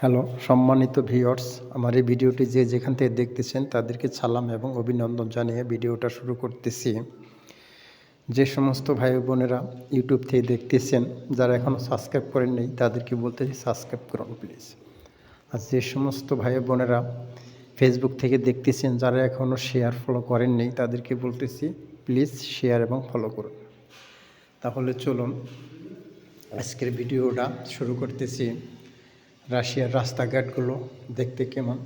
Hello, সম্মানিত viewers আমার এই ভিডিওটি যে যেখান থেকে দেখতেছেন তাদেরকে সালাম এবং অভিনন্দন জানিয়ে ভিডিওটা শুরু করতেছি। যে সমস্ত ভাই বোনেরা ইউটিউব থেকে দেখতেছেন, যারা এখনও সাবস্ক্রাইব করেন নেই, তাদেরকে বলতেছি সাবস্ক্রাইব করুন, প্লিজ। আর যে সমস্ত ভাই বোনেরা ফেসবুক থেকে দেখতেছেন, যারা এখনও শেয়ার ফলো করেন নেই, তাদেরকে বলতেছি প্লিজ শেয়ার এবং ফলো করুন। তাহলে চলুন, আজকের ভিডিওটা শুরু করতেছি। রাশিয়ার রাস্তাঘাটগুলো দেখতে কেমন?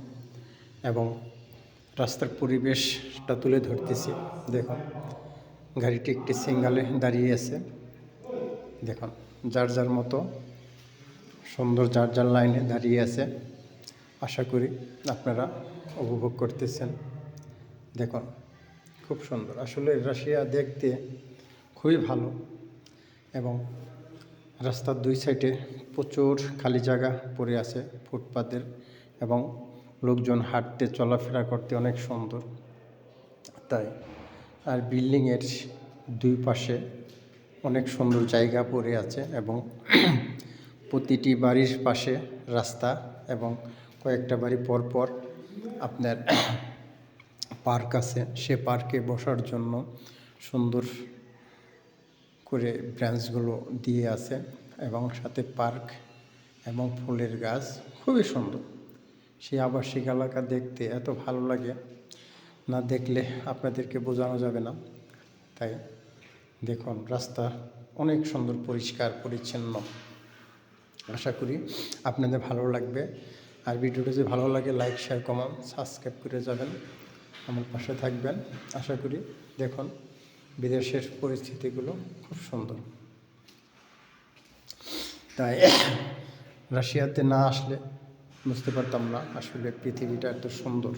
এবং রাস্তার পরিবেশটা তুলে ধরতেছি। দেখুন, গাড়িটি একটি সিঙ্গালে দাঁড়িয়ে আছে। দেখুন, যার যার মতো সুন্দর যার যার লাইনে দাঁড়িয়ে আছে। আশা করি আপনারা উপভোগ করতেছেন। দেখুন, খুব সুন্দর। আসলে রাশিয়া দেখতে খুবই ভালো এবং রাস্তার দুই সাইডে প্রচুর খালি জায়গা পড়ে আছে ফুটপাতের এবং লোকজন হাঁটতে, চলাফেরা করতে অনেক সুন্দর। তাই আর বিল্ডিংয়ের দুই পাশে অনেক সুন্দর জায়গা পড়ে আছে এবং প্রতিটি বাড়ির পাশে রাস্তা এবং কয়েকটা বাড়ি পর পর আপনার পার্ক আছে। সে পার্কে বসার জন্য সুন্দর করে ব্রাঞ্চগুলো দিয়ে আছে এবং সাথে পার্ক এবং ফুলের গাছ খুবই সুন্দর। সেই আবাসিক এলাকা দেখতে এত ভালো লাগে, না দেখলে আপনাদেরকে বোঝানো যাবে না। তাই দেখুন, রাস্তা অনেক সুন্দর, পরিষ্কার, পরিচ্ছন্ন। আশা করি আপনাদের ভালো লাগবে। আর ভিডিওটা যদি ভালো লাগে, লাইক শেয়ার কমেন্ট সাবস্ক্রাইব করে যাবেন। আমার পাশে থাকবেন। আশা করি দেখুন বিদেশের পরিস্থিতিগুলো খুব সুন্দর। তাই রাশিয়াতে না আসলে বুঝতে পারতাম না আসলে পৃথিবীটা এত সুন্দর।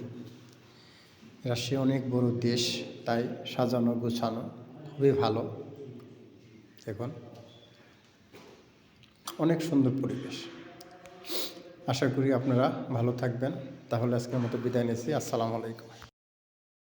রাশিয়া অনেক বড় দেশ, তাই সাজানো, গোছানো খুবই ভালো। দেখুন অনেক সুন্দর পরিবেশ। আশা করি আপনারা ভালো থাকবেন। তাহলে আজকের মতো বিদায় নিয়েছি আসসালামু আলাইকুম।